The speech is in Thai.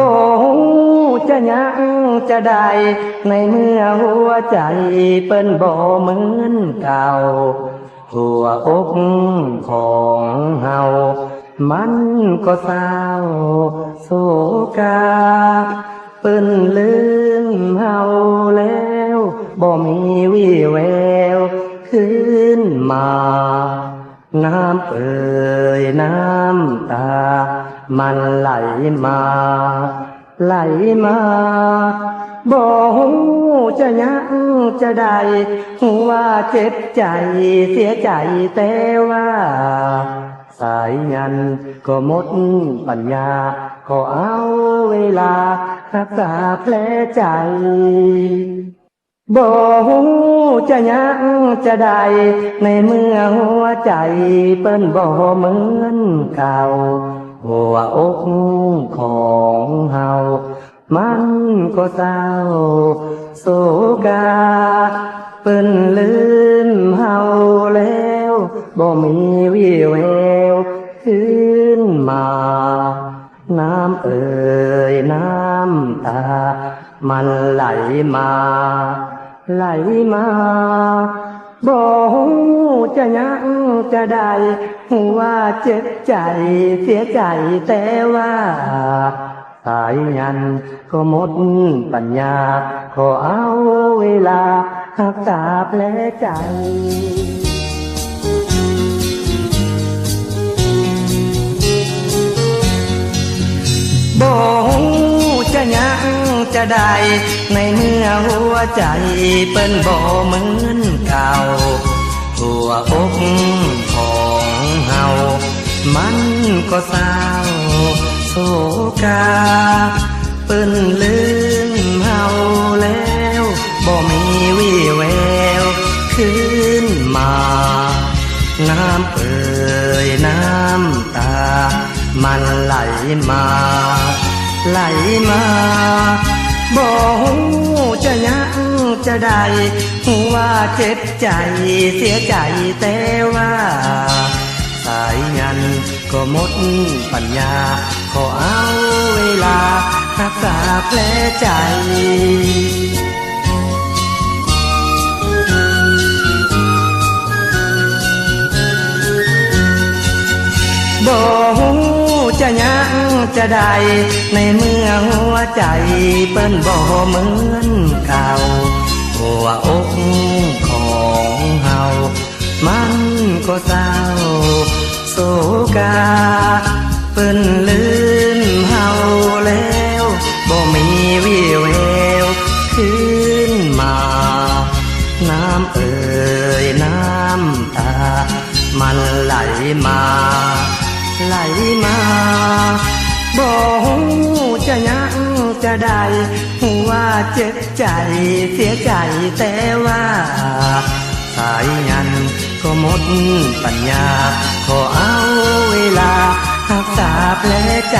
โอ้จะยังจะได้ในเมื่อหัวใจเปิ้นบ่เหมือนเก่า หัวอกของเฮามันก็เศร้าโศกาเปิ้นลืมเฮาแล้วบ่มีวี่แววขึ้นมา น้ำเอ่ยน้ำตา มันไหลมา ไหลมาบ่ฮู้จะยังจะได้ว่าเจ็บใจเสียใจแต่ว่า สายยันก็หมดปัญญา ก็เอาเวลารักษาแผลใจบ่ฮู้จะยังจะได้ในเมื่อหัวใจเปิ้นบ่เหมือนเก่า อกของเฮา มันก็เศร้าโศกาเปิ้นลืมเฮาแล้วบ่มีวี่แววขึ้นมา น้ำเอ่ยน้ำตา มันไหลมา ไหลมาบ่ฮู้จะยังจะได้ว่าเจ็บใจเสียใจแต่ว่าสายยันก็หมดปัญญา ขอเอาเวลารักษาแผลใจ จะได้ ในเมื่อหัวใจเปิ้นบ่เหมือนเก่า หัวอกของเฮา มันก็เศร้าโศกา เปิ้นลืมเฮาแล้วบ่มีวี่แววขึ้นมา น้ำเอ่ยน้ำตา มันไหลมาไหลมา บ่ฮู้จะยังจะได้ว่าเจ็บใจเสียใจแต่ว่า สายยันก็หมดปัญญา ขอเอาเวลารักษาแผลใจบ่ฮู้จะยัง จะได้ในเมื่อหัวใจเปิ้นบ่เหมือนเก่าหัวอกของเฮามันก็เศร้าโศกาเปิ้นลืมเฮาแล้วบ่มีวี่แววขึ้นมา น้ำเอ่ยน้ำตา มันไหลมา ไหลมา บ่ฮู้จะยังจะได้ฮู้ว่าเจ็บใจเสียใจแต่ว่าสายยันก็หมดปัญญา ขอเอาเวลารักษาแผลใจ